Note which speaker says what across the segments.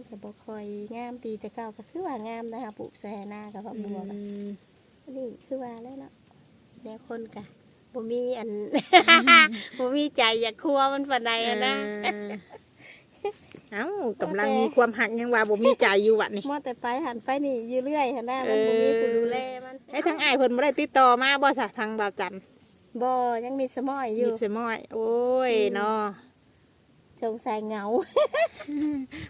Speaker 1: มันก็บ่ค่อยงามปีแต่เก่าก็คือว่างามนะคะปลูกใส่หน้ากับผักบัวก็อันนี้คือว่าแล้วเนาะแนวคนกะบ่มีอันบ่มีใจอยากครัวมันปานใดอะนะ
Speaker 2: เอ้ากำลังมีความหักยังว่าบ่มีใจอยู่วัดนี่
Speaker 1: มัวแต่ไปหันไปนี่อยู่เรื่อยหันหน้ามันบ่มีผู้ดูแลมัน
Speaker 2: ไอ้ทั้งอ้ายเพิ่นบ่ได้ติดต่อมาบ่ซะทางบ่าวจันทร์
Speaker 1: บ่ยังมีสมอยอยู่
Speaker 2: มีสมอย โอ้ยเนาะ
Speaker 1: สงสัยเหงา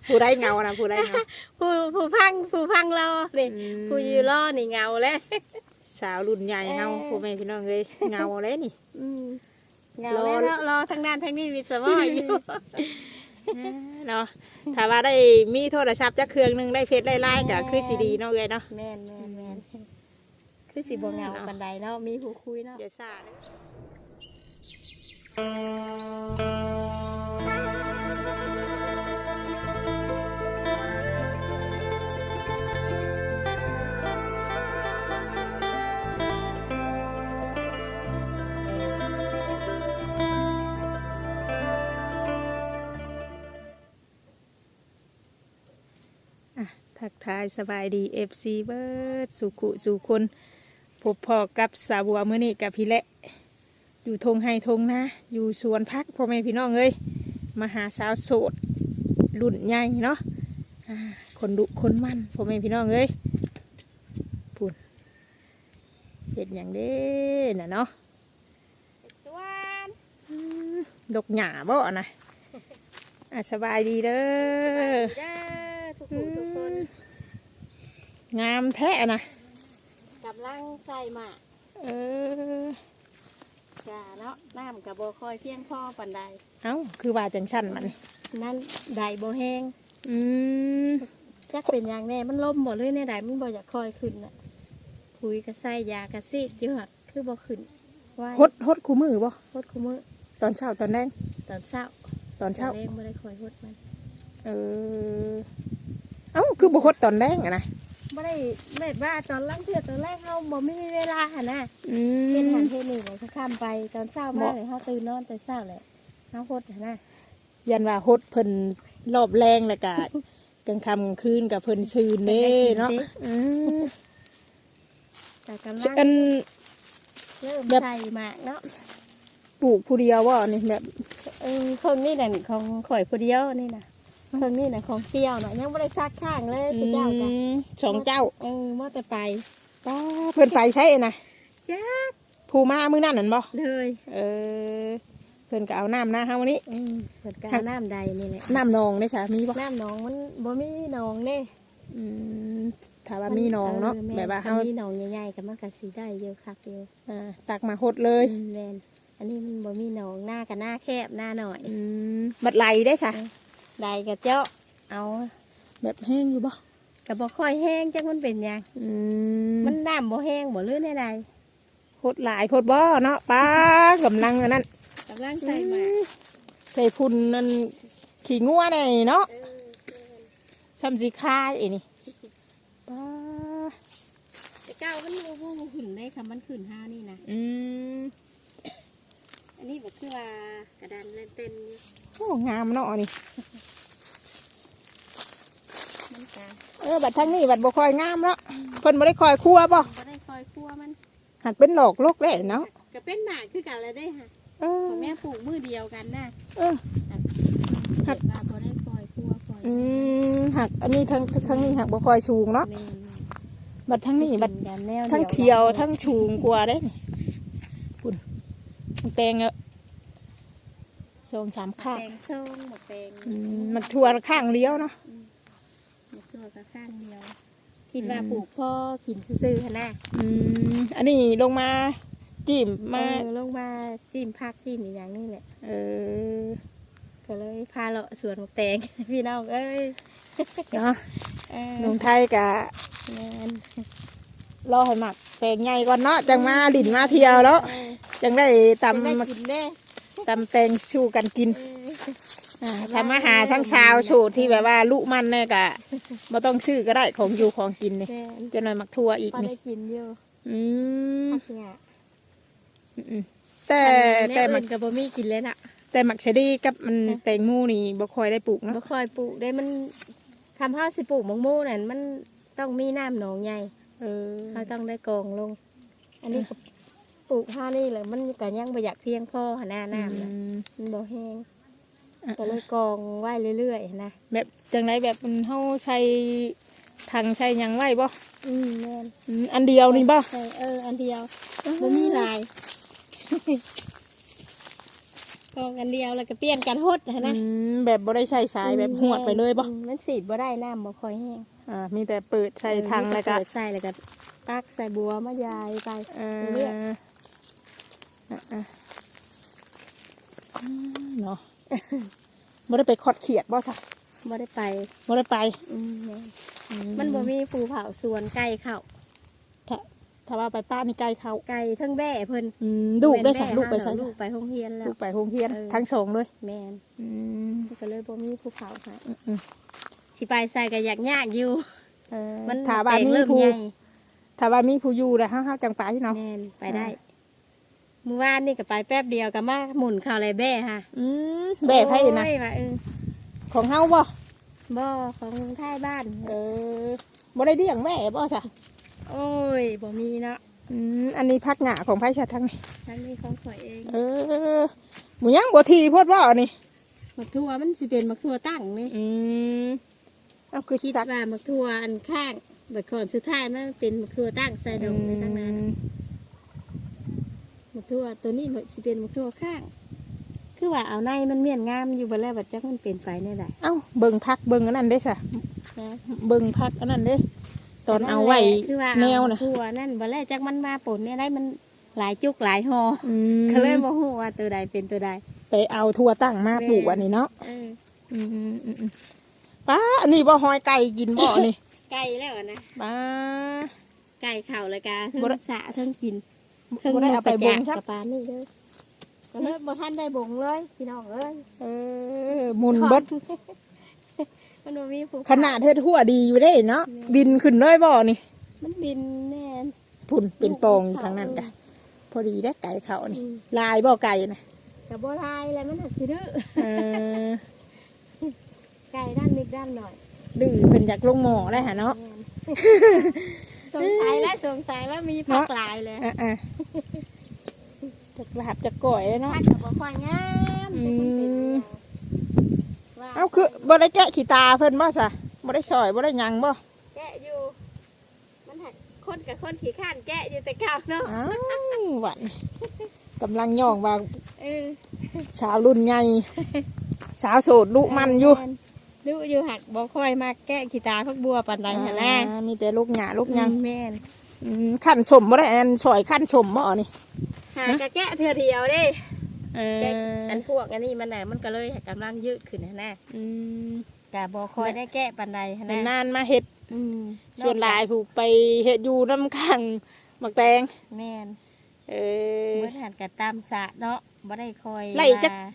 Speaker 2: ผู้ได้เงานะผู้ได้เงา
Speaker 1: ผู้ผู้พังผู้พังรอนี่
Speaker 2: อืม
Speaker 1: ผู้อยู่รอนี่เหงาแล้ว
Speaker 2: สาวรุ่นใหญ่เฮา
Speaker 1: เอ้ย
Speaker 2: พ่อแม่พี่น้องเอ้ยเงาเลยนี่
Speaker 1: อืมเหงาแล้วเนาะรอทางนั้นทางนี้มีสมอยอยู่
Speaker 2: เนาะถ้าว่าได้มีโทรศัพท์จักเครื่องหนึงได้เฟซได้ไลน์ก็คือสิดีเนาะเอ้ยเนาะ
Speaker 1: แม่นแม่นแม่นคือสิบ่เหงาปานใดเนาะมีผู้คุยเนาะ
Speaker 2: อย่าซ่าเด้อ ทักทายสบายดี FC เบิร์ดสุขุสุคนพบพอกับสาวบัวมื้อนี้กับพี่เละอยู่ทงไฮทงนะ อยู่สวนพักพ่อแม่พี่น้องเอ้ยมาหาสาวโสดรุ่นใหญ่เนาะอ่าคนดุคนมันพ่อแม่พี่น้องเอ้ยพูดเห็ดอย่างเด้น่ะเนาะ
Speaker 1: สวน
Speaker 2: อืมดกหญ้าบ่นะอะสบายดีเด้อ
Speaker 1: เด้อทุกผู้ทุกคน
Speaker 2: งามแท้นะ
Speaker 1: กำลังใส่หมาก
Speaker 2: เออ
Speaker 1: จ้าเนาะน้ำกับบ่ค่อยเพียงพอปานใด
Speaker 2: เอ้า คือว่าจังชั้นมัน
Speaker 1: นั่นใดบ่แห้ง
Speaker 2: อืม
Speaker 1: จักเป็นอย่างแน่มันล่มบ่เลยในใดมันบ่อยากคอยขึ้นน่ะปุ๋ยก็ใส่ยากระซีกอยู่หักคือบ่ขึ้นไว้
Speaker 2: ฮดฮดคู่มือบ่
Speaker 1: ฮดคุมื้อ
Speaker 2: ตอนเช้าตอนแดง
Speaker 1: ตอนเช้า
Speaker 2: ตอนเช้า
Speaker 1: แรงบ่ได้คอยฮดมัน
Speaker 2: เออ เอ้าคือบ่ฮดตอนแดงอะนะ
Speaker 1: บ่ได้แบบว่าตอนหลังเทื่อตอนแรกเฮาบ่มีเวลาหั่นน่ะ
Speaker 2: อื
Speaker 1: เฮ็ด
Speaker 2: ม
Speaker 1: หันเฮ็ดนี่เลยเขาข้ามไปตอนเช้ามา
Speaker 2: บ่
Speaker 1: เลยเฮาตื่นนอนแต่เช้าแหละเฮาฮดหั่นน่ะ
Speaker 2: ยันว่าฮดเพิ่นรอบแรงแล้วก็ กลางค่ำกลางคืนกับเพิ่นซื่นเด้เนาะอืม
Speaker 1: แต่กำลัง
Speaker 2: อัน
Speaker 1: เริ่ม
Speaker 2: แบบ
Speaker 1: ใส่หมากเนาะ
Speaker 2: ปลูกผู้เดียวบ่นี่แบบ
Speaker 1: เออเครื่องนี่น่ะของข่อยผู้เดียวนี่น่ะ เครื่องนี่น่ะของเสี่ยวน่ะยังบ่ได้ซักข้างเลย
Speaker 2: อื
Speaker 1: ผู้เจ้ากัน
Speaker 2: มสองเจ้า
Speaker 1: เออมาแต่ไป
Speaker 2: ป้าเพิ่นไปใช้นะ
Speaker 1: จ้า
Speaker 2: ผู้มามื้อนั้นนั่นบ่
Speaker 1: เลย
Speaker 2: เออเพิ่นก็เอาน้ำหน้าเฮานี้
Speaker 1: อืมเปิดกา
Speaker 2: ครั
Speaker 1: ร
Speaker 2: บ
Speaker 1: น้ำใดนี่แหละ
Speaker 2: น้ำนองได้สามีบ่
Speaker 1: น้ำหนองมันบ่มีหนองเด้
Speaker 2: อืมถ้าว่ามีหนองเนาะ
Speaker 1: ม่
Speaker 2: แบบว่า
Speaker 1: ถ้
Speaker 2: เฮา
Speaker 1: มีหนองใหญ่ๆก็มันก็สิได้เยอะคักเดียว
Speaker 2: อ่าตักมาหดเลย
Speaker 1: อืมแม่นอันนี้มันบ่มีหนองหน้ากับหน้าแคบหน้าหน่อย
Speaker 2: อืมบัดไหลได้สะ
Speaker 1: ใดก็เจาะเอา
Speaker 2: แบบแห้งอยู่บ่
Speaker 1: ก็บ่ค่อยแห้งจังมันเป็นหยัง
Speaker 2: อืม
Speaker 1: มันน้ำบ่แห้งบ่เลื่อนใด
Speaker 2: หดหลายหดบ่เนาะป้ากำลังอันนั้น
Speaker 1: ๆกำลังใส่หมาก
Speaker 2: ใส่พุ่นนั่นขี้งัวนี่เนาะช้ำสีคายอีนี่ป้า
Speaker 1: แต่เก้ามันบ่บ่ขึ้นได้ค่ะมันขึ้นห้านี่นะ
Speaker 2: อืม
Speaker 1: อันนี้แบบคือว่ากระดานเล่นเต้นอยู่
Speaker 2: โอ้งามเนาะนี่
Speaker 1: มันกา
Speaker 2: เออบัดทั้งนี้บัดบ่ค่อยงามเนาะเพิ่นบ่ได้คอยคั่วบ่
Speaker 1: บ่ได้คอยคั่วมัน
Speaker 2: หักเป็นหลอกโลกได้เนาะ
Speaker 1: ก็เป็นหมากคือกันเลยได้ค่ะ
Speaker 2: เออ
Speaker 1: ของแม่ปลูกมือเดียวกันนะ
Speaker 2: เออ
Speaker 1: เก็บมาบ่ได้คอยคั่วคอย
Speaker 2: อืมหักอันนี้ทั้งทั้งนี้หักบ่ค่อยสูงเนาะ
Speaker 1: แม่น
Speaker 2: บัดทั้งนี้บัด
Speaker 1: กิกันแนว
Speaker 2: ทั้งเขียวทั้งชูงกว่าได้นี่ปุ่น มันแตงเอะสองสามข้าง
Speaker 1: แตงส้มหมกแตง
Speaker 2: อืมมันทั่วข้างเลี้ยวเนาะ
Speaker 1: หมกตัวกับข้างเดียว คิดว่าปลูกพ่อกินซื่อๆหั่นน่ะ
Speaker 2: อืมอันนี้ลงมาจิ้มมา
Speaker 1: เออลงมาจิ้มผักจิ้มอีกอย่างนี่แหละ
Speaker 2: เออ
Speaker 1: ก็เลยพาเลาะสวนหมกแตงพี่น้องเอ้ย
Speaker 2: เนาะ
Speaker 1: เออ
Speaker 2: หนุ่มไทยกะ
Speaker 1: แม่น
Speaker 2: รอให้หมักแปลงใหญ่ก่อนเนาะจังมาดินมาเที่ยวแล้ว
Speaker 1: เออ
Speaker 2: จังได้ต
Speaker 1: จะได้กินแน่ำ
Speaker 2: ตำแตงชูกันกิน
Speaker 1: เออ
Speaker 2: อ่าทำอาหารทั้งชาวโฉดที่แบบว่าลุมันเนี่ยกะบ่ต้องซื้อก็ได้ของอยู่ของกินนี่
Speaker 1: แม่น
Speaker 2: จะหน่อยมักทัวอีก
Speaker 1: พอ
Speaker 2: นี่
Speaker 1: ได้กินอยู่
Speaker 2: อืม
Speaker 1: ผักหญ้า
Speaker 2: อืมแต่
Speaker 1: แต่
Speaker 2: แต่
Speaker 1: มั
Speaker 2: มัน
Speaker 1: นก็บ่มีกินเลยน่ะ
Speaker 2: แต่หมักเชอรี่กับมันแตงโมนี่บ่ค่อยได้ปลูกเนาะ
Speaker 1: บ่ค่อยปลูกได้มันคคำเฮาสิปลูกมังมูนั่นมันต้องมีน้ำหนองใหญ่
Speaker 2: เออ
Speaker 1: เขาต้องได้กองลง อันนี้ก็ปลูกห้านี่เลยมันก็ยังบ่อยากเพียงพอหาหน้าน้ำนะ
Speaker 2: อืม
Speaker 1: มันบ่แห้ง
Speaker 2: อะ
Speaker 1: ก็เลยกองไว้เรื่อยๆนะ
Speaker 2: แบบจังไรแบบมันเฮาใช้ถังใช้หยังไว้บ่
Speaker 1: อืมแม่น
Speaker 2: อืมอันเดียวนี่บ่
Speaker 1: ใช่เอออันเดียวบ่มีหลายก องอันเดียวแล้วก็เปลี่ยนกันหดนะ
Speaker 2: อื
Speaker 1: นะ
Speaker 2: มแบบบ่ได้ใช้สายแบบหวดไปเลยบ่
Speaker 1: อืมมันสีดบ่ได้น้ำบ่ค่อยแห้ง
Speaker 2: อ่ามีแต่เปิดใส่ถังแล้วก็
Speaker 1: เปิดใส่แล้วก็ตักใส่บัวมายายไป
Speaker 2: เอ
Speaker 1: เลือก
Speaker 2: ออะอะอืมเนาะบ่ได้ไปคอดเขียดบ่ซะ
Speaker 1: บ่ได้ไป
Speaker 2: บ่ได้ไป
Speaker 1: อืมแม่น
Speaker 2: อื
Speaker 1: มันบ่มีภูเผาสวนไก่เข้า
Speaker 2: ถ้า ถ้าว่าไปป้านี่ใกล้เขา
Speaker 1: ไก่ทั้งแบ่เพิ่น
Speaker 2: อืมลูกได้ใส่
Speaker 1: แม่น
Speaker 2: ลูกไป
Speaker 1: แม่
Speaker 2: ใส่
Speaker 1: ลูกไปโรงเรียนแล้
Speaker 2: ลู
Speaker 1: ว
Speaker 2: กไปโรงเรียน
Speaker 1: เออ
Speaker 2: ทั้งสองเลย
Speaker 1: แม่น
Speaker 2: อืม
Speaker 1: ก็เลยบ่มีภูเขาค่ะ
Speaker 2: อืม
Speaker 1: สิไปใส่ก็อยากยากอยู่
Speaker 2: เออ
Speaker 1: มัน
Speaker 2: ถ้าว่ามี
Speaker 1: แตกเริ่
Speaker 2: ผู้
Speaker 1: ใหญ่
Speaker 2: ถ้าว่ามีผู้อยู่แล้วเฮาเฮาจังไปเนาะ
Speaker 1: แม่นไปได้
Speaker 2: อ่า
Speaker 1: เมื่อวานนี่ก็ไปแป๊บเดียวก็มาหมุนเข้าไรแบ่ค่ะ
Speaker 2: อืมแบกให้นะ
Speaker 1: โอ้ยว่าเออ
Speaker 2: ของเฮาบ่
Speaker 1: บ่ของท้ายบ้าน
Speaker 2: เออบ่ได้เลี้ยงแม่บ่ซะ
Speaker 1: โอ้ยบ่มีเนาะ
Speaker 2: อืมอันนี้พักหญ้าของไผชาทั้งนี้
Speaker 1: ฉันมีของข่อยเอง
Speaker 2: เออหมูยังบ่ทีโพดบ่อันนี้
Speaker 1: มักทั่วมันสิเป็นมักทั่วตั้งนี่
Speaker 2: อืมเอาคือ
Speaker 1: คิด
Speaker 2: สัก
Speaker 1: ว่ามักทั่วอันข้างบัดก่อนสุดท้ายมันเป็นมักทั่วตั้งใส่ดงในตั้งนาน
Speaker 2: อืม
Speaker 1: มักทั่วตัวนี้สิเป็นมักทั่วข้าง คือว่าเอาในมันเมียนงามอยู่บ่แล้วบัดจักมันเป็นไปแน่ใด
Speaker 2: เอ้าเบิ่งพักเบิ่งอันนั้นเด้ซะ
Speaker 1: นะ
Speaker 2: เบิ่งพักอันนั้นเด้ ตอนเอาไว้
Speaker 1: คือว่า
Speaker 2: แน
Speaker 1: เอา
Speaker 2: วนะ
Speaker 1: ทั่วนั่นบ่แล้วจักมันมาปนเนี่ยได้มันหลายจุกหลายหอ
Speaker 2: อืม
Speaker 1: ก็เลยบ่ฮู้ว่าตัวใดเป็นตัวใด
Speaker 2: ไปเอาทั่วตั้งมาปลูกอันนี้เนาะ
Speaker 1: เออ
Speaker 2: อืมอืมอืมอืมป้าอันนี้บ่หอยไก่กินบ่นี่
Speaker 1: ไก่แล้วอะนะ
Speaker 2: ป้า
Speaker 1: ไก่เข่าเลยกาเทิ
Speaker 2: บ่ได้
Speaker 1: งสะเทิงกิน
Speaker 2: บ่ได้เอาไปบงครับ
Speaker 1: กับปลานี่เด้อก็เลยบ่ทันได้บงเลยพี่น้องเอ้ย
Speaker 2: เออหมุนเบิด
Speaker 1: มันบ่มีผู้
Speaker 2: ขนาดเฮ็ดหัวดีอยู่ได้เนาะบินขึ้นเลยบ่นี่
Speaker 1: มันบินแน่น
Speaker 2: พุ่นเป็นปองทางนั้นกะพอดีได้ไก่เขานี่
Speaker 1: อืม
Speaker 2: ลายบ่ไก่นะ
Speaker 1: กับบ่ลายอะไรมันหักสิเด้อ
Speaker 2: เออ
Speaker 1: ไก่ด้านนิดด้านหน่อย
Speaker 2: ดื้อเพิ่นอยากลงหม้อได้หะเนาะ
Speaker 1: แม่นสงสัยแล้วสงสัยแล้วมีผักหลายเลย
Speaker 2: อะอะจักลาบจักก่อยเลยเนาะ
Speaker 1: ผักกับบ่ค่อยงามแต่มันเป็นอย่าง ว่า
Speaker 2: เอ้าคือบ่ได้แกะขี้ตาเพิ่นบ่ซะบ่ได้ซอยบ่ได้หยังบ่
Speaker 1: แกะอยู่ มันหักคนกับคนขี้ข้านแกะอยู่แต่เก่าเนาะ
Speaker 2: อ้าวหวันกำลังย่องว่า
Speaker 1: เออ
Speaker 2: สาวรุ่นใหญ่สาวโสดลุมันอยู่
Speaker 1: ดูอยู่หักบ่ค่อยมาแกะขี้ตาพักบัวปานใดหั่นแหละ
Speaker 2: อ่ามีแต่ลูกหญ้าลูกหยัง
Speaker 1: แม่น
Speaker 2: อืมขั้นสมบ่ได้อันซอยขั้นสมบ่นี่
Speaker 1: หากะแกะเทื่อเดียวเด้
Speaker 2: เอ
Speaker 1: แกะ
Speaker 2: อ
Speaker 1: อันพวกอันนี้มันน่ะมันก็เลยกำลังยืดขึ้นหั่นแน่
Speaker 2: อืม
Speaker 1: กะบ่ค่อยได้แกะปานใดหั่นแน่
Speaker 2: นานๆมาเฮ็ด
Speaker 1: อืม
Speaker 2: ส่วนหลายผูกไปเฮ็ดอยู่น้ำขังหมักแตง
Speaker 1: แม่น
Speaker 2: เออ
Speaker 1: เมื่อหันกะตามสระเนาะบ่ได้คอย
Speaker 2: ไล่จัก
Speaker 1: ว่า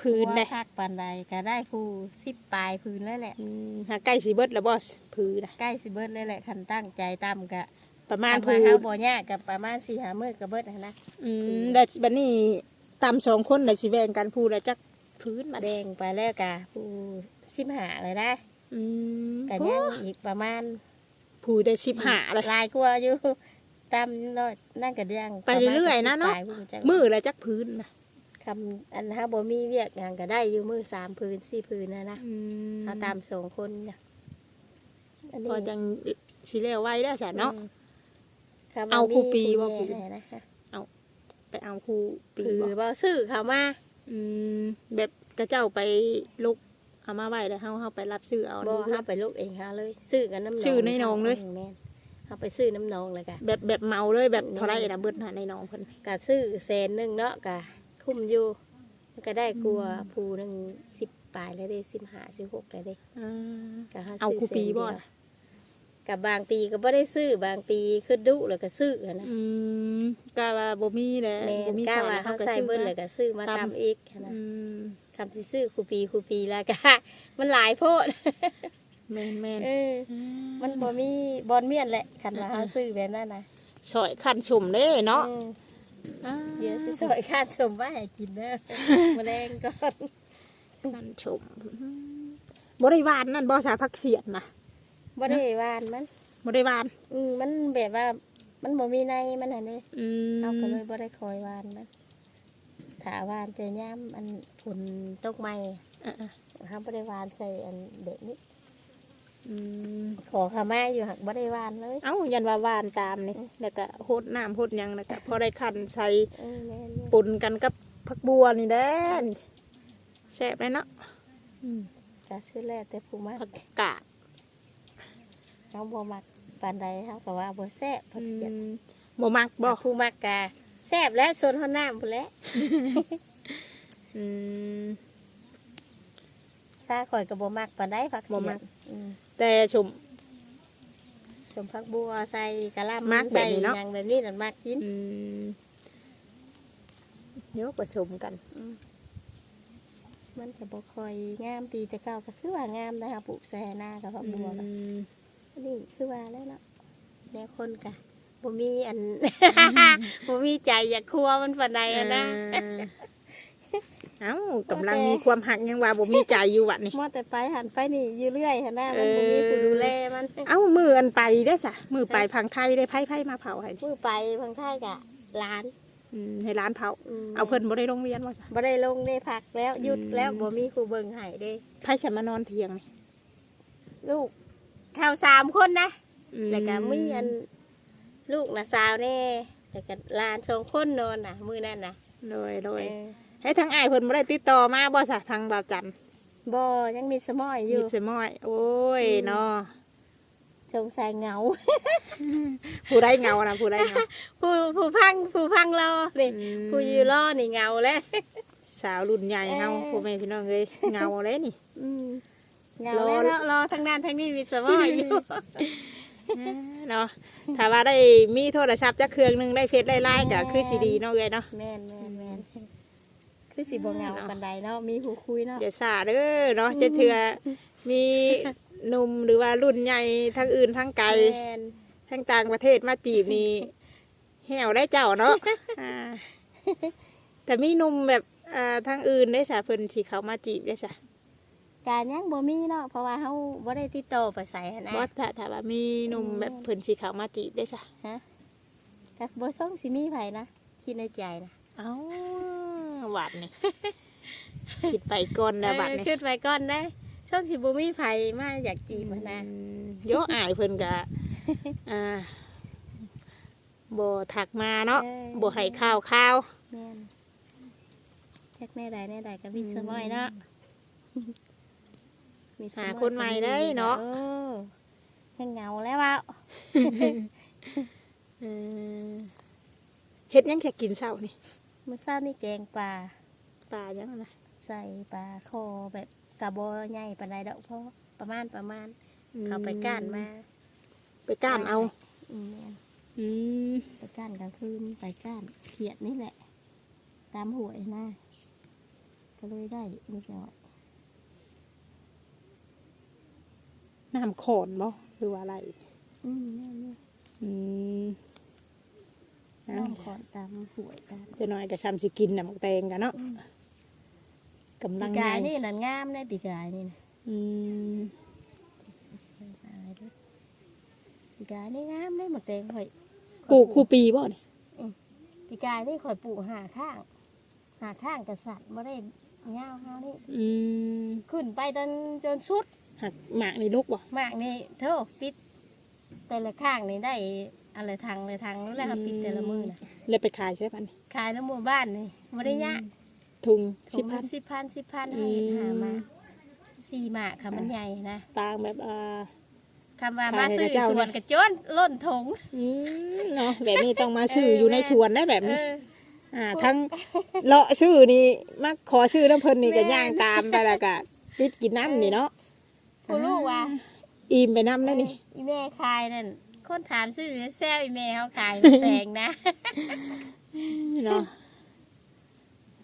Speaker 2: พื้น
Speaker 1: ว่า
Speaker 2: ได้
Speaker 1: พักปานใดก็ได้ผู้สิบปลายพื้นแล้วแหละ
Speaker 2: อืมหาใกล้สิเบิดแล้วบ่พื้นนะ
Speaker 1: ใกล้สิเบิดเลยแหละคันตั้งใจตามกะ
Speaker 2: ประมาณ
Speaker 1: ถ้
Speaker 2: พื้
Speaker 1: ว่านเฮาบ่ยากกับประมาณ4 5มื้อก็เบิดหั้นนะ
Speaker 2: อืมแต่บัดนี้ ตามสองคนได้สิแบ่งกันพูดแล้วจักพื้นมา
Speaker 1: แดงไปแล้วกะผู้15เลยนะ
Speaker 2: อืม
Speaker 1: ก็ยังอีกประมาณ
Speaker 2: พูดได้สิบห้าเลย
Speaker 1: หลายกว่าอยู่ตามน้อยนั่นก็ยัง
Speaker 2: ไปเรื่อยๆนะเนาะ
Speaker 1: ปลยผู้จัก
Speaker 2: มือแล้วจักพื้นนะ
Speaker 1: คำอันเฮาบ่มีเวียกงานก็ได้อยู่มื้อสามพื้นสี่พื้นนะนะ
Speaker 2: อืม
Speaker 1: เอาตามสองคนเนี่ยอันนี้
Speaker 2: พอจังสิแล้วไว้ได้วสะเนาะ
Speaker 1: อืมคำว่
Speaker 2: เอาครูปี
Speaker 1: มี
Speaker 2: ว่า
Speaker 1: ผู้
Speaker 2: ครู
Speaker 1: ใหญ่นะคะ
Speaker 2: ไป เอาครูปี
Speaker 1: คือ
Speaker 2: บ่
Speaker 1: บ่ซื้อเขามา
Speaker 2: อืมแบบกระเจ้าไปลุกเอามาไว้แล้วเฮาเฮาไปรับซื้อเอา
Speaker 1: บ่
Speaker 2: นี่
Speaker 1: เฮาไปลูกเองค่ะเลย ซื้อกันน้ำหนอง
Speaker 2: ซื้อในหนองเลย
Speaker 1: แม่นเฮาไปซื้อน้ำหนองเลยกะ
Speaker 2: แบบแบบเมาเลยแบบเท่าไรนะเบิดหาในน้องเพิ่น
Speaker 1: กะซื้อแสนหนึงเนาะกะ คุ้มอยู่มันก็ได้กลัวาผู้หนึง10ปลายแล้วได้15 16แล้วเด้
Speaker 2: อ่า
Speaker 1: กะเฮา
Speaker 2: เอา
Speaker 1: ซื้อ
Speaker 2: ครูปี
Speaker 1: แสน
Speaker 2: บ่
Speaker 1: เดียว
Speaker 2: น่ะ
Speaker 1: กับบางปีก็บ่ได้ซื้อบางปีคือดุแล้วก็ซื้อหั้นนะ
Speaker 2: อืมกะว่าบ่มีแหละ
Speaker 1: แม่
Speaker 2: บ่
Speaker 1: น
Speaker 2: มี
Speaker 1: กะ
Speaker 2: ใส่
Speaker 1: ว่า
Speaker 2: แล้ว
Speaker 1: เฮา
Speaker 2: เฮาก็
Speaker 1: ใส่
Speaker 2: ซื้อ
Speaker 1: เบิด
Speaker 2: มา
Speaker 1: เลยก็ซื้อมา
Speaker 2: ตาม
Speaker 1: ตามอีกหั้นนะ
Speaker 2: อืม
Speaker 1: คำสิซื้อครูปีครูปีแล้วก็ มันหลายโพด
Speaker 2: แม่นแม่น
Speaker 1: เออมันบ่มีบอลเมียนแหละคันว่าเฮาซื้อแบบนั้นนะ
Speaker 2: ซอยขั้นสุ่มเด้เนาะ
Speaker 1: เออ
Speaker 2: อ่า
Speaker 1: เดี๋ยวสิซอยคาดสมว่าให้กินเด้อแมลงก่อน
Speaker 2: ขั้นสุ่มบ่ได้หวานนั่นบ่สาพักเสียดนะ
Speaker 1: บ่ได้หวานมัน
Speaker 2: บ่ได้หวาน
Speaker 1: อืมมันแบบว่า มันบ่มีในมันหั่นเด้
Speaker 2: อืม
Speaker 1: เอาก็เลยบ่ได้คอยหวานมันถ้าหวานแต่ยามอันฝนตกใหม่
Speaker 2: อะ
Speaker 1: เฮาบ่ได้หวานใส่อันแบบนี้
Speaker 2: ๆอืม
Speaker 1: ขอขมาอยู่หักบ่ได้หวานเลย
Speaker 2: เอ้ายันว่าหวานตามนี่แล้วก็โหดน้ำโหดหยังแล้วก็พอได้คันใส่
Speaker 1: เออแม่นอยู่
Speaker 2: ปนกันกับผักบัวนี่แด้นี่แซ่บเลยเนาะอืม
Speaker 1: ก็ซื้อแล้วแต่ผู้มัก
Speaker 2: ผักกาด
Speaker 1: เฮาบ่มักปานใดเฮาก็ว่าบ่แซ่บผักเสียด
Speaker 2: อืมบ่มักบ่
Speaker 1: ผู้มักกะแซ่บและชนเฮาน้ำพุ่นแหละ
Speaker 2: อืม
Speaker 1: ถ้าข่อยก็บ่มักปานใดผักเสี
Speaker 2: บ่
Speaker 1: ย
Speaker 2: มั
Speaker 1: ด
Speaker 2: ก
Speaker 1: อืม
Speaker 2: แต่ชม
Speaker 1: สมผักบัวใส่กะหล่ำ
Speaker 2: มักแบบ
Speaker 1: ใส่
Speaker 2: นี้เนาะ
Speaker 1: หยังแบบนี้นั่นมักกิน
Speaker 2: อืมเดี๋ยวผสมกัน
Speaker 1: มันก็บ่ค่อยงามปีแต่เก่าก็คือว่างามนะคะปลูกใส่หน้ากับผักบัวก็
Speaker 2: อืม
Speaker 1: อั นนี่คือว่าแล้วเนาะแนวคนกะบ่มีอัน บ่มีใจอยากครัวมันปานใดอะนะ
Speaker 2: อ่าเอ้ากำลังมีความหักยังว่าบ่มีใจอยู่วัดนี่
Speaker 1: มอแต่ไปหันไปนี่อยู่เรื่อยหันหน้ามันบ่มีผู้ดูแลมัน
Speaker 2: เอ้ามืออันไปได้อสะมือไปพังไทยได้ไพ่ไพ่มาเผาให้
Speaker 1: มือไปบางท่ายกะร้าน
Speaker 2: อืมให้ร้านเผา
Speaker 1: ม
Speaker 2: เอาเพิ่นบ่ได้โรงเรียนว่าซะ
Speaker 1: บ่ได้ลงได้พักแล้วหยุด
Speaker 2: อืม
Speaker 1: แล้วบ่มีครูเบิ่งให้เด้
Speaker 2: ไพ่ฉันมานอนเที่ยงนี่
Speaker 1: ลูก เข้าสามคนนะ
Speaker 2: อื
Speaker 1: แล้วก็มีอันลูกน่ะสาวแน่แล้วก็หลานสองคนนอนน่ะ มื้อนั้นน่ะ
Speaker 2: โดยโดย
Speaker 1: เออ
Speaker 2: ให้ทางอ้ายเพิ่นบ่ได้ติดต่อมาบ่ซะทางบ่าวจันทร์
Speaker 1: บ่ยังมีสมอยอยู่
Speaker 2: มีสมอย โอ้ย
Speaker 1: อืม
Speaker 2: เนาะ
Speaker 1: สงสัยเหงา
Speaker 2: ผู้ได้เงานะผู้ได้เงา
Speaker 1: ผู้ผู้พังผู้พังรอนี่
Speaker 2: อืม
Speaker 1: ผู้อยู่รอนี่เหงาแล้ว
Speaker 2: สาวรุ่นใหญ่เฮา
Speaker 1: เอ้ย
Speaker 2: พ่อแม่พี่น้องเอ้ยเงาเลยนี่
Speaker 1: อืม เหงาร
Speaker 2: อ
Speaker 1: แล้วเนาะรอทางนั้นทางนี้มีสมอยอยู่
Speaker 2: เนาะถ้าว่าได้มีโทรศัพท์จักเครื่องหนึงได้เฟซได้ไลน์ก็คือสิดีเนาะเอ้ยเนาะ
Speaker 1: แม่นแม่นแม่นคือสิบ่เหงาปานใดเนาะมีผู้คุยเนาะ
Speaker 2: อย่าซาเด้อเนาะจะเถื่อมีหนุ่มหรือว่ารุ่นใหญ่ทั้งอื่นทั้งไกล
Speaker 1: แม่น
Speaker 2: ทั้งต่างประเทศมาจีบนี่แหวได้เจ้าเนาะอ่าแต่มีหนุ่มแบบอ่าทางอื่นได้สะเพิ่นสิเขามาจีบได้สะ
Speaker 1: การยังบ่มีเนาะเพราะว่าเฮาบ่ได้ติดต่อไปใส่หั้นนะ
Speaker 2: ว่าถ้าถ้าว่ามีหนุ่มแบบเพิ่นสิเขามาจีบได้สะ
Speaker 1: ฮะก็บ่ส่งสิมีไผนะคิดในใจนะ
Speaker 2: เอ้าหวาดนี่ คิดไปก่อนแล้วบัด
Speaker 1: เออ
Speaker 2: นี่
Speaker 1: ขึ้นไปก่อนได้ช่องสิบ่มีไผมาอยากจีบหั้นนะ
Speaker 2: อืมโยอายเพิ่นก็อ่าบ่ถักมาเนาะบ่ให้ข้าวข้าว
Speaker 1: แม่นจักแน่ใดแน่ใดก็มีสมอยเนาะ มีสมอย
Speaker 2: หาคนใหม่ได้เนาะ
Speaker 1: ออยังเหงาแล้วว่า
Speaker 2: เออเฮ็ดหยังจะกินเช้านี่
Speaker 1: เมื่อเช้านี่แกงปลา
Speaker 2: ปลาหยังนะ
Speaker 1: ใส่ปลาคอแบบกระบอใหญ่ปานใดดอกเพราะประมาณประมาณ เขาไปก้านมา
Speaker 2: ไปก้านเอา
Speaker 1: อืมแม่น
Speaker 2: อืม
Speaker 1: ไปก้านกลางคืนไปก้านเขียดนี่แหละ ตามหวยนะก็เลยได้นิดหน่อย
Speaker 2: น้ำขอนบ่หรือว่าอะไร
Speaker 1: อืมแม่นี่
Speaker 2: อืมเอา
Speaker 1: น้ำขอนตามหวยกัน
Speaker 2: จะน้อยก็ซ้ำสิกินน้ำมักแตงกันเนาะกำลั
Speaker 1: ปี
Speaker 2: ง
Speaker 1: กาย
Speaker 2: ใหญ่
Speaker 1: นี่นั่นงามได้ปีกายนี่นะ
Speaker 2: อืม
Speaker 1: ปีกายนี่งามได้หมดแดงข่อย
Speaker 2: ปลูกคู่ปีบ่นี่
Speaker 1: ปีกายนี่ข่อยปลูกหาข้าง หาข้างกษัตริย์ไม่ได้เงาวเฮานี่
Speaker 2: อืม
Speaker 1: ขึ้นไปจนจนสุด
Speaker 2: หักหมากนี่ลูกบ่
Speaker 1: มากนี่เท่าปิดแต่ละข้างนี่ได้อะไรทางเลยทางนั่นแหละครับปิดแต่ละมือนะ
Speaker 2: เลยไปขายใช่ปะนี่
Speaker 1: ขายน้ำหมู่บ้านนี่ไม่ได้ยะ
Speaker 2: ทุง
Speaker 1: ถุ
Speaker 2: สิบ
Speaker 1: ง
Speaker 2: พัน
Speaker 1: สิบพันสิบพัน
Speaker 2: อื
Speaker 1: ให้
Speaker 2: ม
Speaker 1: หามาสี่หมากค่ะมันใหญ่นะ
Speaker 2: ต่างแบบอ่า
Speaker 1: คำว่า
Speaker 2: ขาย
Speaker 1: มา
Speaker 2: ให้
Speaker 1: ซื้อ
Speaker 2: เจ้า
Speaker 1: สวน
Speaker 2: เนี่ย
Speaker 1: กระโจนล้นถง
Speaker 2: อืมเนาะแบบนี้ต้องมาชื่อ
Speaker 1: เออ
Speaker 2: อยู่ใน
Speaker 1: แม่
Speaker 2: สวนได้แบบ
Speaker 1: เอ
Speaker 2: นี้
Speaker 1: อ
Speaker 2: อ่า ทั้งเลาะชื่อนี่มาขอชื่อน้ำเพิ่นนี่ก็
Speaker 1: แม่น
Speaker 2: ย่างตามไปและกะปิดกินน้ำนี่เนาะ
Speaker 1: ผู้ลูกว่า
Speaker 2: อิ่มไปน้ำนั่นนี่
Speaker 1: อีแม่ขายนั่นคนถามซื้อแซวอีแม่เขาขายแตงนะ
Speaker 2: เนาะ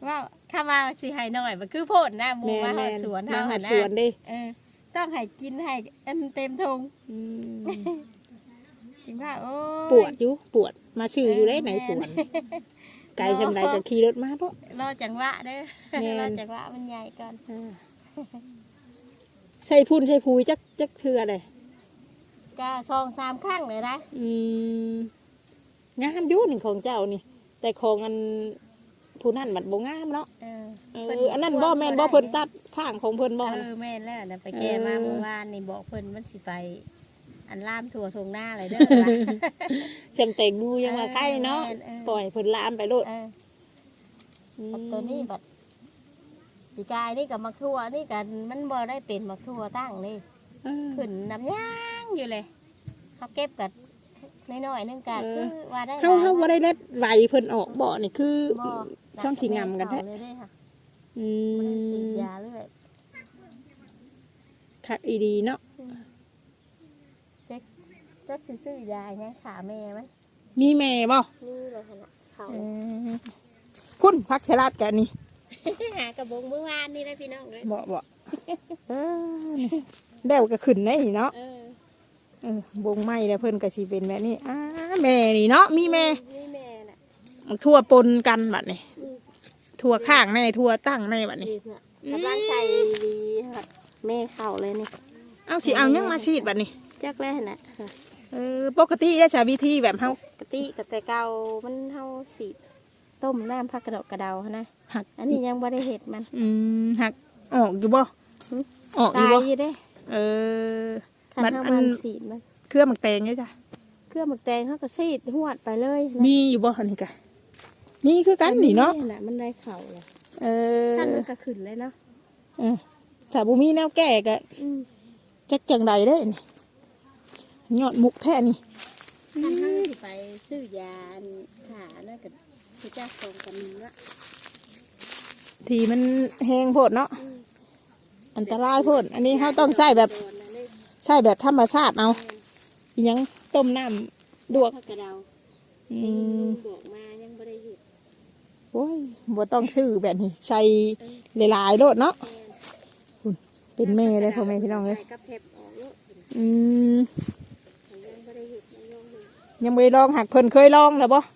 Speaker 1: ว่าคำว่าสิให้หน่อยมันคือโพดนะหมู
Speaker 2: แม่
Speaker 1: มา
Speaker 2: แม่
Speaker 1: หาสวน
Speaker 2: มา
Speaker 1: เฮา
Speaker 2: หา
Speaker 1: หั่น
Speaker 2: สวน
Speaker 1: นะ
Speaker 2: ดิ
Speaker 1: เออต้องให้กินให้อันเต็มทง
Speaker 2: อืม
Speaker 1: ถึงว่าโอ้ย
Speaker 2: ปวดอยู่ปวดมาชื่ออยู่ได้ไหนสวนไกลจำไรก็ขี่รถมาด้วย
Speaker 1: รอจังหวะเด้อ
Speaker 2: แม่น
Speaker 1: รอจังหวะมันใหญ่ก่อน
Speaker 2: อ่า ใส่พุ่นใส่พุยจักจักเทื่อเลย
Speaker 1: ก็สองสามครั้งเลยนะ
Speaker 2: อืมงามอยู่นี่ของเจ้านี่ แต่ของอันผู้นั่นมันบ่งามเนาะ
Speaker 1: เออ
Speaker 2: เอออันนั้นบ่แม่นบ่เพิ่นตัดข้างของเพิ่นบ่
Speaker 1: เอ
Speaker 2: นะ
Speaker 1: อแม่นแล้วนะไปแก้มา
Speaker 2: เออ
Speaker 1: เมื่อวานนี่บอกเพิ่นมันสิไป อันล่ามถั่วทงหน้าเลยเด้อว่ะ
Speaker 2: จำแต่งดูยังว่าใครเนาะ
Speaker 1: เออเออ
Speaker 2: ปล่อยเพิ่นลามไปโลด
Speaker 1: เออ
Speaker 2: อืม
Speaker 1: บักตัวนี้บัด ปีกายนี่กับมักทั่วนี่กันมันบ่ได้เป็นมักทั่วตั้งนี่
Speaker 2: เออ
Speaker 1: ขึ้นน้ำย่างอยู่เลยเขาเก็บกันน้อยๆนึงกะ
Speaker 2: เอ
Speaker 1: คือ
Speaker 2: อ
Speaker 1: ว่าได้
Speaker 2: เฮาเฮา
Speaker 1: หล
Speaker 2: บ่
Speaker 1: ย
Speaker 2: ได้เล็ดไหวเพิ่นออกบ่นี่คือ
Speaker 1: บ่
Speaker 2: ช่องสีงามกันแท้
Speaker 1: เเลยเด้อค่ะ
Speaker 2: อื
Speaker 1: บ่ได้ฉีด
Speaker 2: ม
Speaker 1: ยาเลย
Speaker 2: คักอีดีเนาะ
Speaker 1: เจ๊กเจ๊กสิซื้อยาไงขาแม่มัน
Speaker 2: มีแม่บ่
Speaker 1: นี่เลยขนาดเขา
Speaker 2: เออคุณพักสลัดกันนี่
Speaker 1: หากระบงเมื่อวานนี่นะพี่น้องเลย
Speaker 2: บ่บ่เออนี่แล้วก็ขึ้นได้เนาะ
Speaker 1: เออ
Speaker 2: เออบงไม้แล้วเพิ่นก็สิเป็นแบบนี้อ้าแม่นี่เนาะมีแม่
Speaker 1: นี่แม่น่ะ
Speaker 2: ทั่วปนกันบัดนี้
Speaker 1: อืม
Speaker 2: ทั่วข้างในทั่วตั้งในบัดนี้
Speaker 1: ดีเถอะกำลังใส่ดีค่ะแม่เข่าเลยนี่
Speaker 2: เอาสิเอายังมาฉีดบัดนี้
Speaker 1: จักแรกน่ะ
Speaker 2: เออปกติได้จะวิธีแบบเฮากะ
Speaker 1: ติกับแต่เก่ามันเฮาสี ต้มน้ำผักกระดอกกระเดานะ
Speaker 2: หัก
Speaker 1: อันนี้ยังบ่ได้เห็ดมัน
Speaker 2: อืมหักออกอยู่บ่
Speaker 1: หึ
Speaker 2: ออกอยู่
Speaker 1: ตาย
Speaker 2: บ่
Speaker 1: อยู่เด้
Speaker 2: เออ
Speaker 1: คัน
Speaker 2: มัน
Speaker 1: เฮา
Speaker 2: อัน
Speaker 1: มันสีดมัน
Speaker 2: เครื่องหมักแตงเนี่ยจ้ะ
Speaker 1: เครื่องหมักแตงเขาก็ซีดหวดไปเลยนะ
Speaker 2: มีอยู่บ่อันนี้กะมีคือกันนี่เนาะ
Speaker 1: น่ะมันได้เข่าเลย
Speaker 2: เออ
Speaker 1: ขั้นมันก็ขึ้นเลยเนาะ
Speaker 2: เออถ้าบ่มีแนวแก้ก็
Speaker 1: อืม
Speaker 2: จักจังใดเด้นี่ยอดมุกแท้นี่
Speaker 1: คันเฮาสิไปซื้อยาอันขานั่นก็ คือจ้าส่งกันละ
Speaker 2: ทีมันแห้งโพดเนาะอันตรายโพดอันนี้เฮาต้องใช้แบบ
Speaker 1: โดนนะเลย
Speaker 2: ใช้แบบธรรมชาติเอาอิหยังต้มน้ำดวก
Speaker 1: ผักกระเดา
Speaker 2: อื
Speaker 1: ได้ยิน
Speaker 2: ม
Speaker 1: ลุงบอกมายังบ่ได้เห็ด
Speaker 2: โอ้ยบ่ต้องซื้อแบบนี้ใช้หลายๆโลดเนาะ
Speaker 1: แม่น
Speaker 2: เป็นแม่เลยพ่อแม่พี่น้องเลย
Speaker 1: ใส่กระเพบออกลูก
Speaker 2: อืม
Speaker 1: ยังบ่ได้เห็ดยังลองเลย
Speaker 2: ยังไม่ได้ลองหักเพิ่นเคยลองแล้วบ่
Speaker 1: หาก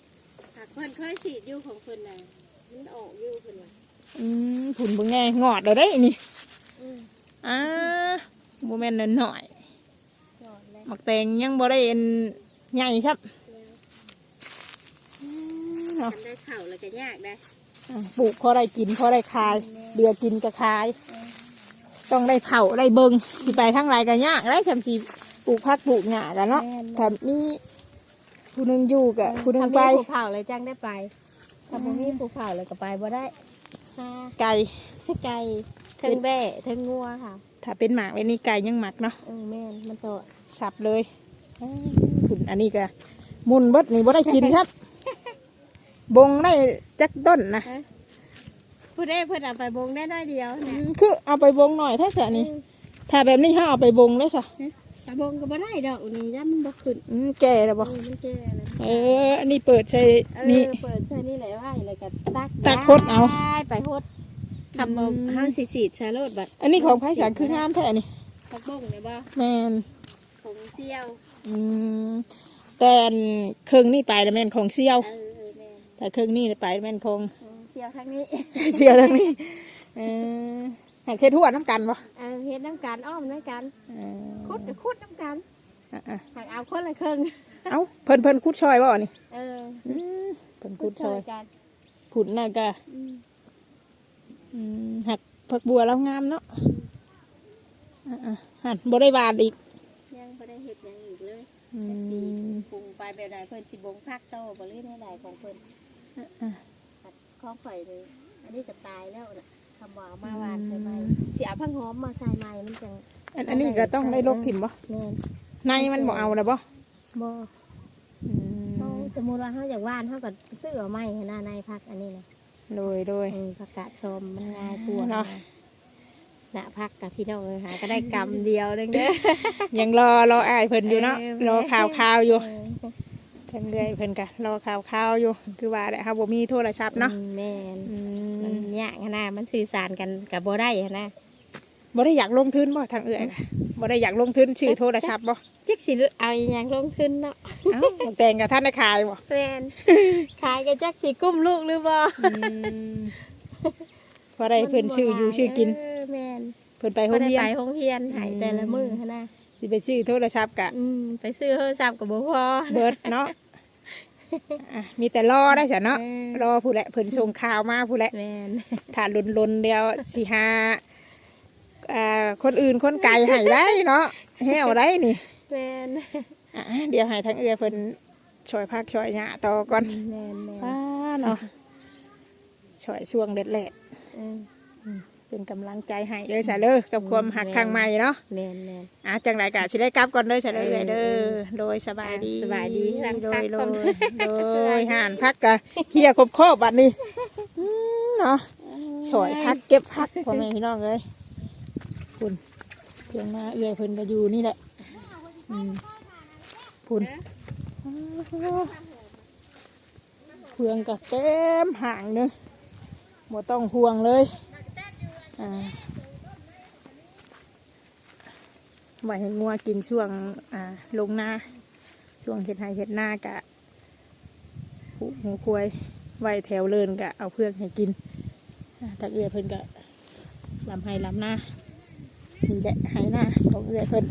Speaker 1: เพิ่นเคยฉีดอยู่ของเพิ่นน่ะมันออกอยู่เพิ่นว่า
Speaker 2: อืมผุนเบิ่งแน่งอดแล้วได้นี่
Speaker 1: อืม
Speaker 2: อ่าบ่แม่นน้อย
Speaker 1: ยอดเลย
Speaker 2: ๆหมักแตงยังบ่ได้อันใหญ่ครับอืมเนาะ
Speaker 1: ทำได้เข่าแล้วก็ยากได้
Speaker 2: อะปลูกพอได้กินพอได้ขายเดือกินก็ขาย ต้องได้เผาได้เบิงสิไปทางไรกันยากได้จำสิปลูกพักปลูกหญ้ากันเนาะ
Speaker 1: แม่น
Speaker 2: ถ้ามี ผู้หนึงอยู่กับผู้หนึงไป
Speaker 1: ถ้ามีภูเขาเลยจังได้ไปถ้าบ่มีภูเขาเลยก็ไปบ่ได้ค่ะ
Speaker 2: ไก่
Speaker 1: ไก่เทิงแบ่เทิงงัวค่ะ
Speaker 2: ถ้าเป็นหมากไว้นี่ไก่ยังหมักเนาะ
Speaker 1: เออแม่นมันโต
Speaker 2: สับเลยอ้าวขุนอันนี้ก็มุนเบิดนี่บ่ได้กินครับ บงได้จักต้นนะ
Speaker 1: ผู้ใดเพิ่นเอาไปบงได้น้อยเดียว
Speaker 2: อื
Speaker 1: นะ
Speaker 2: มคือเอาไปบงหน่อยถ้าเกิดนี่ถ้าแบบนี้ถ้าเอาไปบงได้สะ
Speaker 1: แต่บงก็บ่ได้ดอกนี่ย่ามันบ่ขึ้น
Speaker 2: อืมแก่แล้ว
Speaker 1: เอ
Speaker 2: บ่
Speaker 1: อมันแก่แล้ว
Speaker 2: เออ อันนี้เปิดใส่
Speaker 1: เอ
Speaker 2: นี่
Speaker 1: อเปิดใส่นี่แหละไว้แล้วก็ตัก
Speaker 2: ตักพดเอา
Speaker 1: ได้ไปพดทำบ่
Speaker 2: อืม
Speaker 1: เฮาสิสีดชาโลดบัด
Speaker 2: อันนี้ของไผ่สังคืองามแท้นี่
Speaker 1: ผักบงเนี่ยบ่
Speaker 2: แมน
Speaker 1: ของเซี่ยว
Speaker 2: อืมแต่อันเครื่องนี่ไปแล้วแม่นของเซียว
Speaker 1: เออเออแม่น
Speaker 2: แต่เครื่องนี่ไปแม่นของ
Speaker 1: ของเซี่ยวทั้งนี้
Speaker 2: เซียวทั้งนี้เออ หากเคยทั่วน้ำกันบ่
Speaker 1: เออเฮ็ดน้ำกันอ้อมน้ำกัน
Speaker 2: เออ
Speaker 1: คุดก็คุดน้ำกัน
Speaker 2: อะอะ
Speaker 1: หากเอาคนละครึ่ง
Speaker 2: เอ้าเพิ่นเพิ่นคุดซอยบ่นี่
Speaker 1: เออ
Speaker 2: อืมเพิ่นคุดซอย
Speaker 1: กัน
Speaker 2: ผุนน่ะก็
Speaker 1: อืม
Speaker 2: อืมหักผักบัวแล้วงามเนาะอะอะหันบ่ได้บาดอีก
Speaker 1: ยังบ่ได้เฮ็ดหยังอีกเลย
Speaker 2: อืม
Speaker 1: ปรุงไปแบบใดเพิ่นสิบงพักโตบ่หรือในใดของเพิ่น
Speaker 2: อะ
Speaker 1: ตัดข้อข่อยเลยอันนี้ก็ตายแล้วน่ะ คำว่าเอามาวานใส่ไม้สิเอาผักหอมมาใส่ไม้มันจัง
Speaker 2: อันอันนี้ก็ต้องได้ลกถิ่มบ่
Speaker 1: แม่น
Speaker 2: ในมันบ่เอาแล้วบ่
Speaker 1: บ่
Speaker 2: อื
Speaker 1: เฮามสมมุติว่าเฮาอยากว่านเฮาก็ซื้อเอาไม้ให้หน้าในพักอันนี้นะ
Speaker 2: โดยโดย
Speaker 1: เออผักกาดส้มมันง่ายกว่า
Speaker 2: เนาะ
Speaker 1: หน้าพักกับพี่น้องเลยหาก็ได้กำเดียวนึงเด้อ
Speaker 2: ยังรอรออ้ายเพิ่นอยู่เนาะ
Speaker 1: เออ
Speaker 2: รอข่าวข่าวๆอยู่
Speaker 1: เออ
Speaker 2: ทางเรื่อยเพิ่นก็รอข่าวข่าวๆอยู่ คือว่าแหละครับบ่มีโทรศัพท์เนาะ
Speaker 1: อืมแม่น
Speaker 2: อื
Speaker 1: มัน
Speaker 2: ม
Speaker 1: ยากหั้นนะมันสื่อสารกันกับบ่ได้หั้นนะ
Speaker 2: บ่ได้อยากลงทุนบ่ทางเอื้อยค่ะบ่ได้อยากลงทุนชื่อโทรศัพท์บ่
Speaker 1: จิกสิเอาอหย่างลงขึ้นเนาะ
Speaker 2: เอ้าแต่งกับท่านได้ขายบ่
Speaker 1: แม่นขายกันจักสิกุ้มลูกหรือบ่
Speaker 2: อืมพอได้เพิ่นชื่ออยู่ชื่อกิน
Speaker 1: เออแม่น
Speaker 2: เพิ่นไป
Speaker 1: ไป
Speaker 2: โร
Speaker 1: โรง
Speaker 2: ง
Speaker 1: เรี
Speaker 2: เรี
Speaker 1: ย
Speaker 2: ย
Speaker 1: น
Speaker 2: น
Speaker 1: ไปโรงเรียนให้
Speaker 2: อืม
Speaker 1: แต่ละมื้อหั้นนะ
Speaker 2: สิไปซื้อโทรศัพท์กะ
Speaker 1: อืมไปซื้อโทรศัพท์ก็บ่พอ
Speaker 2: เบิดเนาะ อะมีแต่รอได้จ้ะเนาะ
Speaker 1: เออ
Speaker 2: รอผู้แหละเพิ่นส่งข่าวมาผู้แหละ
Speaker 1: แม่น
Speaker 2: ถ้าลนๆเดียวสิหาอ่าคนอื่นคนไกลให้ได้เนาะแฮวได้นี่
Speaker 1: แม่น
Speaker 2: อะเดี๋ยวให้ทางเอื้อเพิ่นช่วยพักช่วยหญ้าต่อก่อน
Speaker 1: แม่นแม่น
Speaker 2: ป้าเนาะช่วยช่วงเด็ดแหลด
Speaker 1: เออ
Speaker 2: เป็นกำลังใจให้เลยจ้ะเด้อกับความหักข้างใหม่เนาะ
Speaker 1: แม่นแม่น
Speaker 2: อะจังไรกะสิได้กลับก่อนเด้อจ้ะเด้อเอื้อยเด้อโดยสบายดี
Speaker 1: สบายดีหลัง
Speaker 2: โด
Speaker 1: พัก
Speaker 2: ยโด
Speaker 1: ก่อน
Speaker 2: ยโด
Speaker 1: สบาย
Speaker 2: ย
Speaker 1: ดี
Speaker 2: ห่านพักกะเฮียครบครบบัดนี้อืมเนาะช่วยพักเก็บพักพ่อแม่พี่น้องเลยคุณเพียงมาเอื้อยเพิ่นก็อยู่นี่แหละอืมพุ่นเพื่องก็เต็มห่างเนึงบ่ต้องห่วงเลยอ่า ไว้ให้งัวกินช่วงอ่าลงหน้าช่วงเห็ดไห่เห็ดหน้ากะหูหูควายไว้แถวเลินกะเอาเพื่อให้กินอ่าเอื้อยเพิ่นก็ลำไห้ลำหน้านี่แหละไห้หน้าของเอื้อยเพิ่น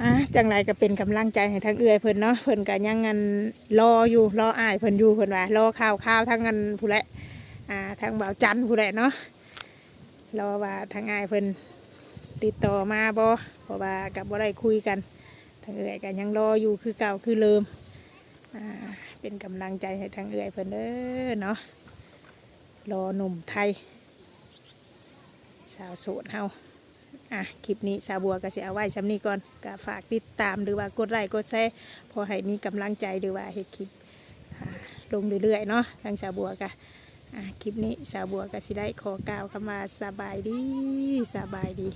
Speaker 2: อะจังไรก็เป็นกำลังใจให้ทางเอื้อยเพิ่นเนาะเพิ่นก็ยังงันรออยู่รออ้ายเพิ่นอยู่เพิ่นว่ารอข่าวข่าวทางงันผู้ละ อ่าทางบ่าวจันผู้แหละเนาะรอว่าทางอ้ายเพิ่นติดต่อมาบ่เพราะว่ากับบ่ได้คุยกันทางเอื้อยก็ยังรออยู่คือเก่าคือเดิมอ่าเป็นกำลังใจให้ทางเอื้อยเพิ่นเด้อเนาะรอหนุ่มไทย สาวโสดเฮาอะคลิปนี้สาวบัวก็สิเอาไว้ชำนี้ก่อนก็ฝากติดตามหรือว่ากดไลค์กดแชร์พอให้มีกำลังใจหรือว่าเฮ็ดคลิปลงเรื่อยๆเนาะทางสาวบัวก็ คลิปนี้สาวบัวก็สิได้ขอกล่าวคำว่าสบายดีสบายดี